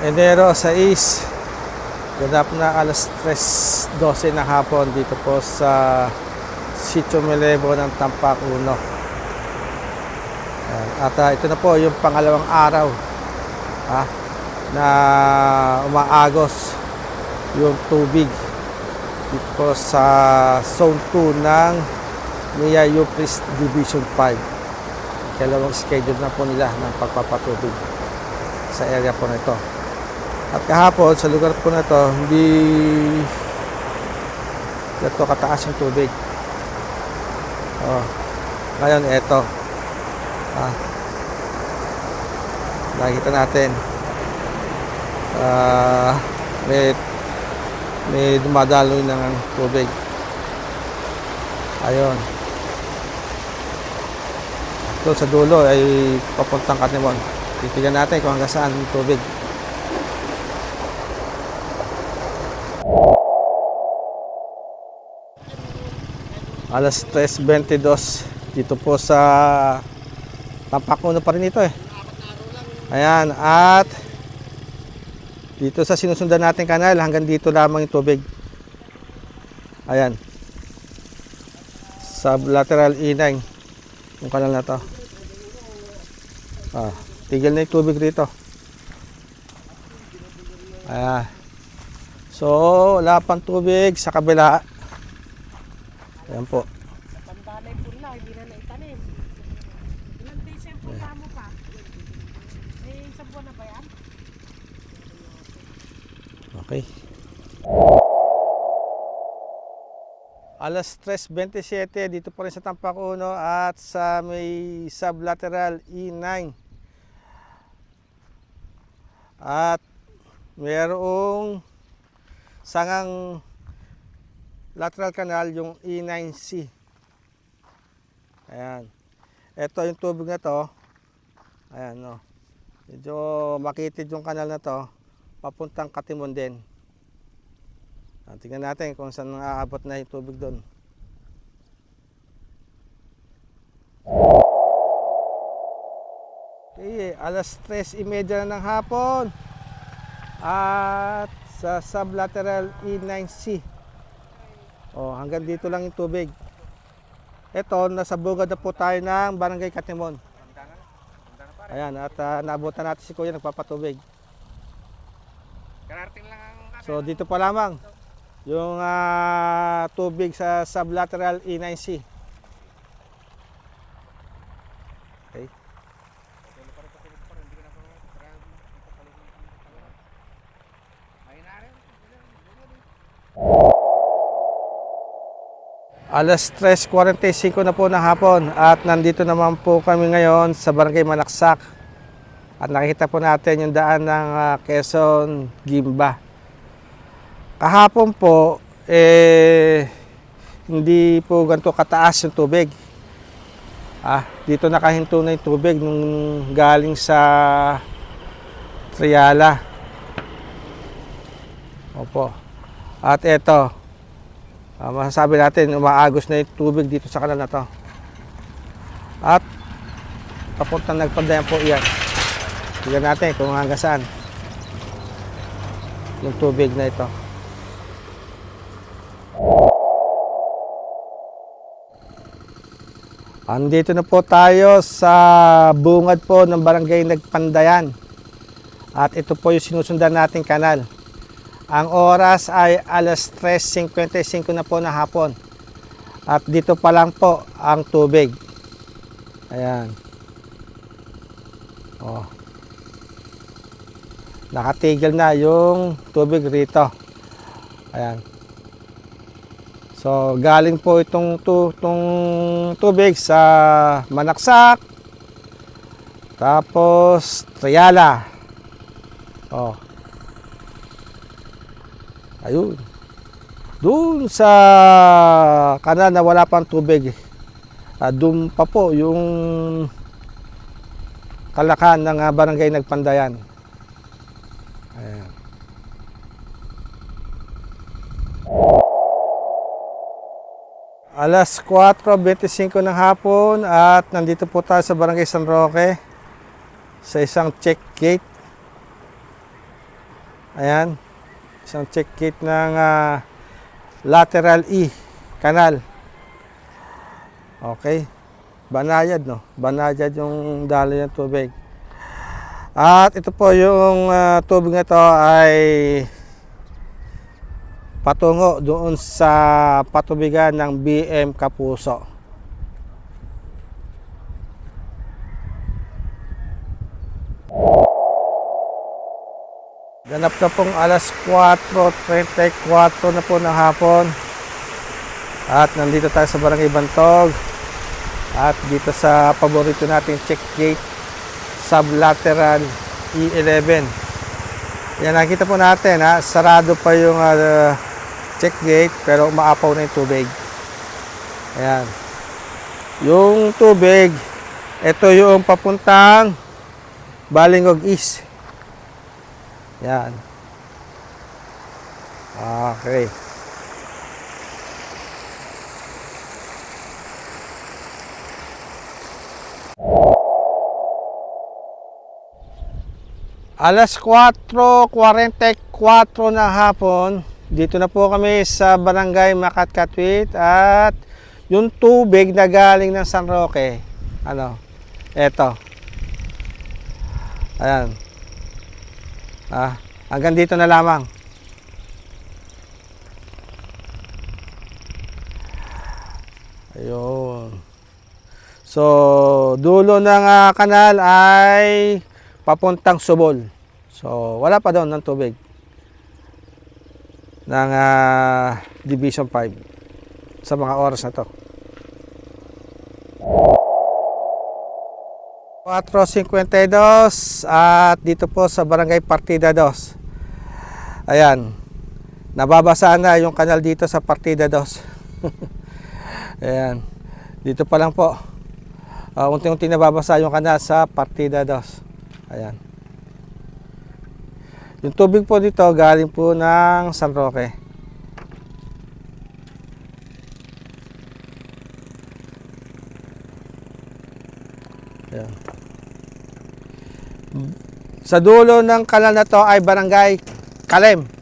Enero 6, ganap na alas 3.12 ng hapon dito po sa Sitio Melebo ng Tampak Uno. At ah, ito na po yung pangalawang araw ah, na umaagos yung tubig dito po sa Zone 2 ng Nia Yupris Division 5. Dalawang schedule na po nila ng pagpapatubig sa area po na ito. At kahapon, sa lugar po na ito, hindi ganito kataas yung tubig. Oh. Ngayon, eto. Ah. Nakikita natin. Ah, may may dumadaloy ng tubig. Ayun. Ito sa dulo ay papuntang Katimon. Titigan natin kung hanggang saan yung tubig. Alas 3.22 dito po sa Tampakuno pa rin ito eh. Ayan, at dito sa sinusundan natin kanal hanggang dito lamang yung tubig. Ayan. Sublateral E9 yung kanal na to. Ah, tigil na yung tubig rito. Ayan. So, wala pang tubig sa kabila. Ayan po. Pandanay po na, hindi na naitanim. Ilang days yung punta mo pa? Eh, isang buwan na ba yan? Okay. Alas 3.27 dito po rin sa Tampak Uno at sa may sublateral E9. At mayroong sangang lateral canal yung E9C. Ayan. Ito yung tubig na to. Ayan, no. Medyo makitid yung kanal na to papuntang Katimon din. Ah, tingnan natin kung saan naaabot na yung tubig doon. Okay, alas 3.30 na ng hapon. At sa sublateral E9C. Oh, hanggang dito lang yung tubig. Ito, nasa bugad na po tayo ng Barangay Katimon. Ayan, at uh, naabutan natin si Kuya nagpapatubig. So dito pa lamang yung ah, tubig sa sublateral E9C. Okay. Alas 3.45 na po ng hapon at nandito naman po kami ngayon sa Barangay Manaksak. At nakita po natin yung daan ng ah, Quezon Gimba. Kahapon po, eh, hindi po ganito kataas yung tubig. Ah, dito nakahinto na yung tubig nung galing sa Triala. Opo. At eto, ah, masasabi natin, umaagos na yung tubig dito sa kanal na to. At papuntang nagpandayan po iyan. Tignan natin kung hanggang saan yung tubig na ito. Andito na po tayo sa bungad po ng barangay Nagpandayan. At ito po yung sinusundan nating kanal. Ang oras ay alas 3.55 na po na hapon. At dito pa lang po ang tubig. Ayan. Oh. Nakatigil na yung tubig rito. Ayan. So, galing po itong, tu, itong tubig sa Manaksak, tapos Triala. Oh. Ayun. Doon sa kanal na wala pang tubig, ah, doon pa po yung kalakan ng ah, barangay Nagpandayan. Ayan. Alas 4.25 ng hapon at nandito po tayo sa Barangay San Roque sa isang check gate. Ayan. Isang check gate ng ah, lateral E kanal. Okay. Banayad, no? Banayad yung daloy ng tubig. At ito po yung ah, tubig na to ay patungo doon sa patubigan ng BM Kapuso. Ganap na pong alas 4.34 na po ng hapon. At nandito tayo sa Barangay Bantog. At dito sa paborito nating check gate, sublateral E11. Yan, nakita po natin ha, sarado pa yung ah, check gate pero umaapaw na yung tubig. Ayan. Yung tubig, ito yung papuntang Balingog East. Yan. Okay. Alas 4.44 na hapon, dito na po kami sa Barangay Makatkatwit at yung tubig na galing ng San Roque, ano, eto. Ayan. Ah, hanggang dito na lamang. Ayun. So, dulo ng ah, kanal ay papuntang Subol. So, wala pa doon ng tubig ng ah, Division 5 sa mga oras na to. 4.52 at dito po sa Barangay Partida 2. Ayan. Nababasa na yung kanal dito sa Partida 2. Ayan. Dito pa lang po. Uh, unti-unti nababasa yung kanal sa Partida 2. Ayan. Yung tubig po dito galing po ng San Roque. Ayan. Sa dulo ng kanal na to ay barangay Kalem.